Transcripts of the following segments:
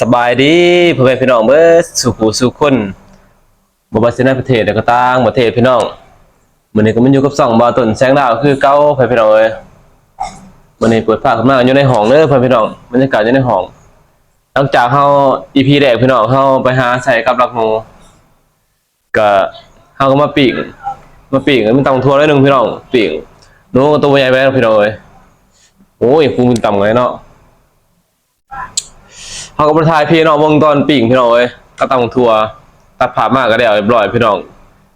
สบายดีพ่อแม่พี่น้องเบิดสุขสุขคนบ่ว่าสิในประเทศใดก็ต่างประเทศพี่น้องมือนี้ก็มันอยู่กับสองบาต้นแสงดาวคือเก่าพ่อแม่พี่น้องเอ้ยมือนี้เปิดภาคขึ้นมาอยู่ในห้องเด้อพ่อแม่พี่น้องบรรยากาศอยู่ในห้องหลังจากเฮา EP แรกพี่น้องเฮาไปหาใส่กับรักหนูก็เฮาก็มาปิ้งมาปิ้งมันต้องทัวหน่อยหนึ่งพี่น้องปิ้งหนูก็ตัวใหญ่ไปแล้วพี่น้องเอ้ยโอ้ยกูมันต่ำไงเนาะ เขาก็ประทายพี่น้องวงตอนปิ่งพี่น้องเอ้ยก็ต้งทัวร์ตัดภามากก็ได้เอาเรียบร้อยพี่น้อง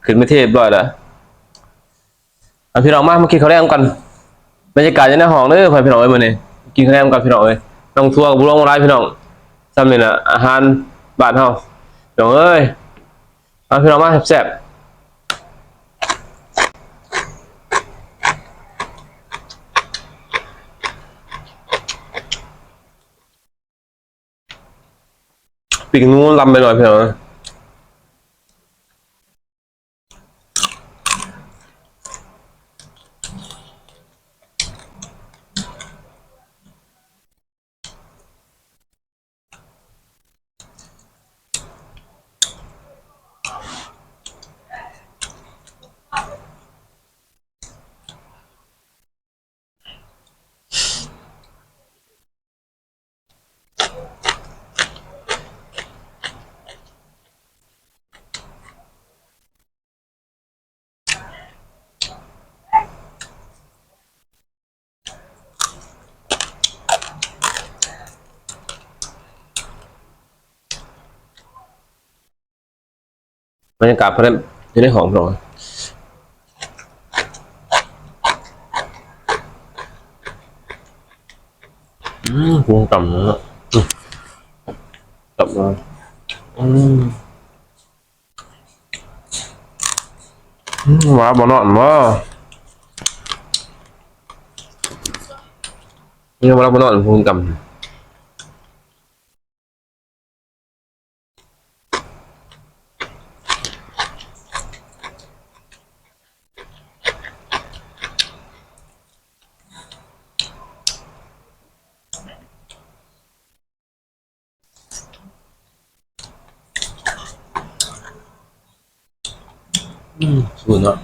ขึ้นไม่เทพรียบร้อยแล้วเอาพี่น้องมามากินข้าวแรงกันบรรยากาศยู่ในห้องเด้อพี่น้องเอ้ยมื้อนี้กินข้าวแรงกันพี่น้องเอ้ยต้องทัวร์กับบุรุษร้ายพี่น้องซ้ำนี่น่ะอาหารบ้านเฮาพี่น้องเอ้ยเอาพี่น้องมาแซ่บๆ ปีกนู้นลำไปหน่อยเพี่น้อง บรรยากาศเพราะนั้นอยู่ในห้องพี่น้อยอืมปรุงต่ำนะอืมต่ำนะอืมว่าบ่นอนว่านี่ว่าบ่นอนปรุงต่ำ อืมสุด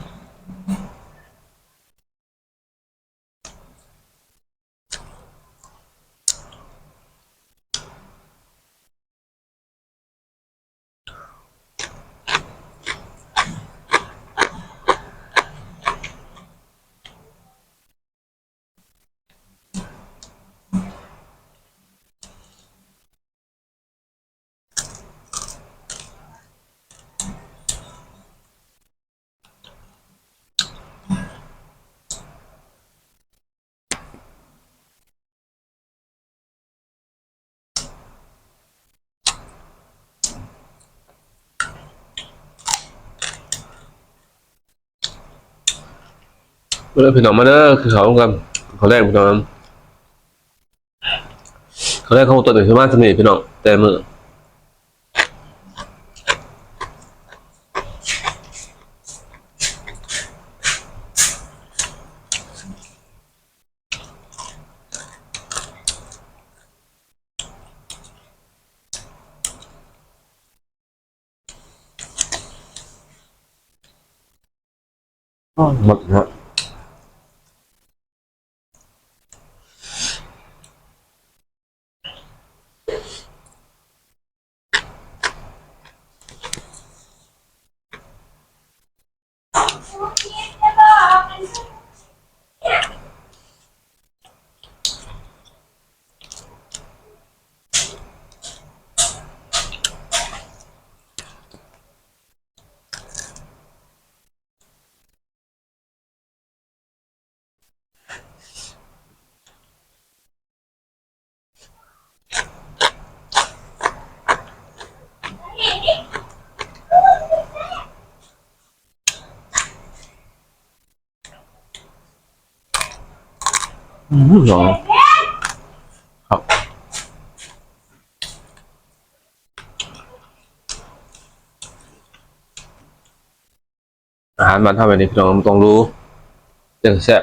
เนาะมาเด้อพี่น้องมาเด้อคือเขากันเขาแรกพี่น้องเขาแรกเขาตัวหนึ่งคือมาสนิทพี่น้องแต่มือหมดนะ หรอครับอาหารมันทำแบบนี้พี่น้องต้องรู้จึงแซ่บ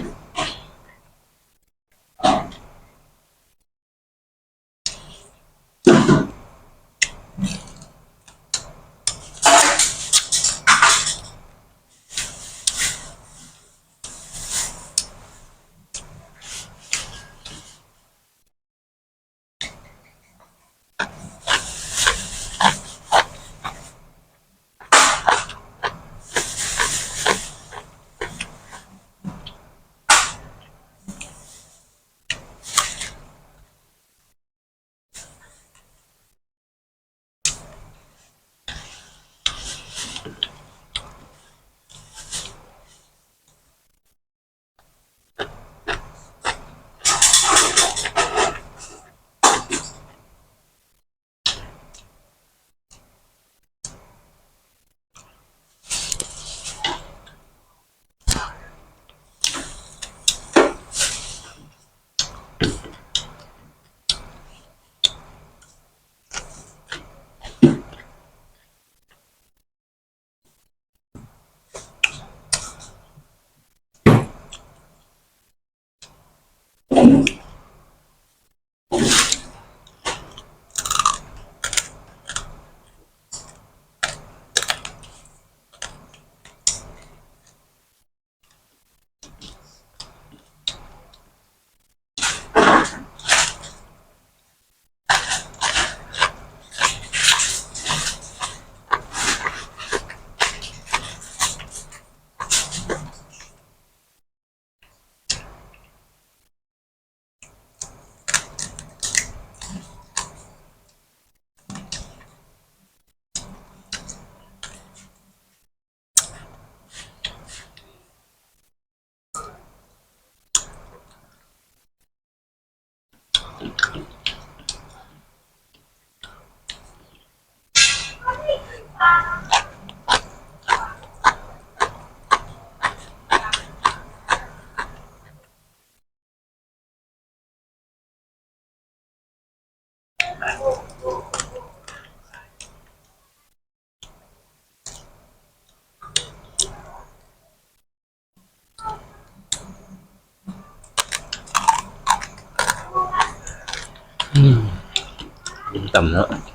Mm-hmm. ต่ำ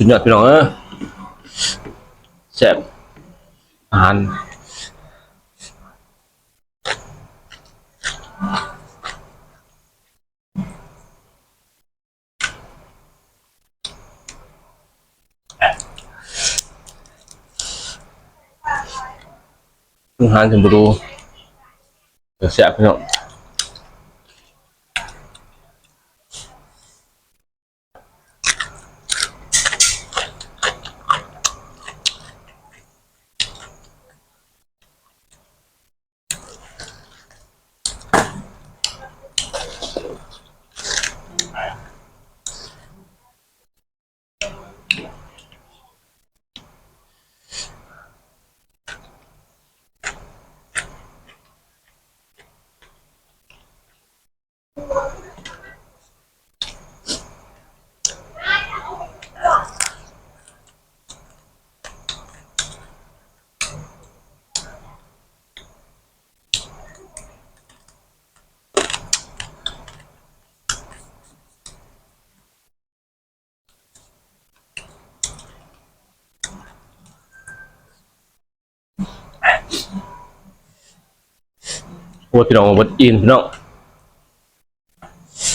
สุดยอดพี่น้องเออแซ่บอาหารอาหารถึงบรูแซ่บพี่น้อง เวดพี่น้องวดอินพี่น้อง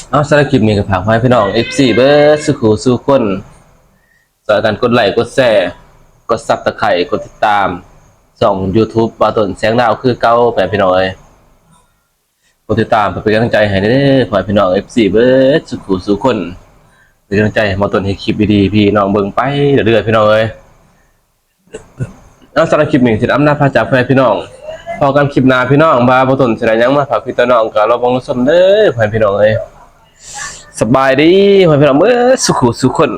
เอาสารคลิปนี้ก็ฝากไว้พี่น้อง FC เบิร์ดสุขุสุคนสอยกันกดไลค์กดแชร์กดซับตะไคร่กดติดตามส่อง YouTube บาตนแสงดาวคือเก่าแม่พี่น้อยกดติดตามเพื่อเป็นกำลังใจให้เด้อขอให้พี่น้อง FC เบิร์ดสุขุสุคนเป็นกำลังใจมาตนให้คลิปดีๆพี่น้องเบิ่งไปเรื่อยๆพี่น้องเอ้ยเอาสารคลิปนี้ที่อำนาจพาจากเพื่อนพี่น้อง อกันคลิปหน้าพี่น้องบาบ่ตนแสดงยังมาฝากพี่ตัวน้องก็ราบังรถสมเด้อพ่อนพี่น้องเอ้ยสบายดีเพื่อนพี่น้องเมื่อสุขสุขคน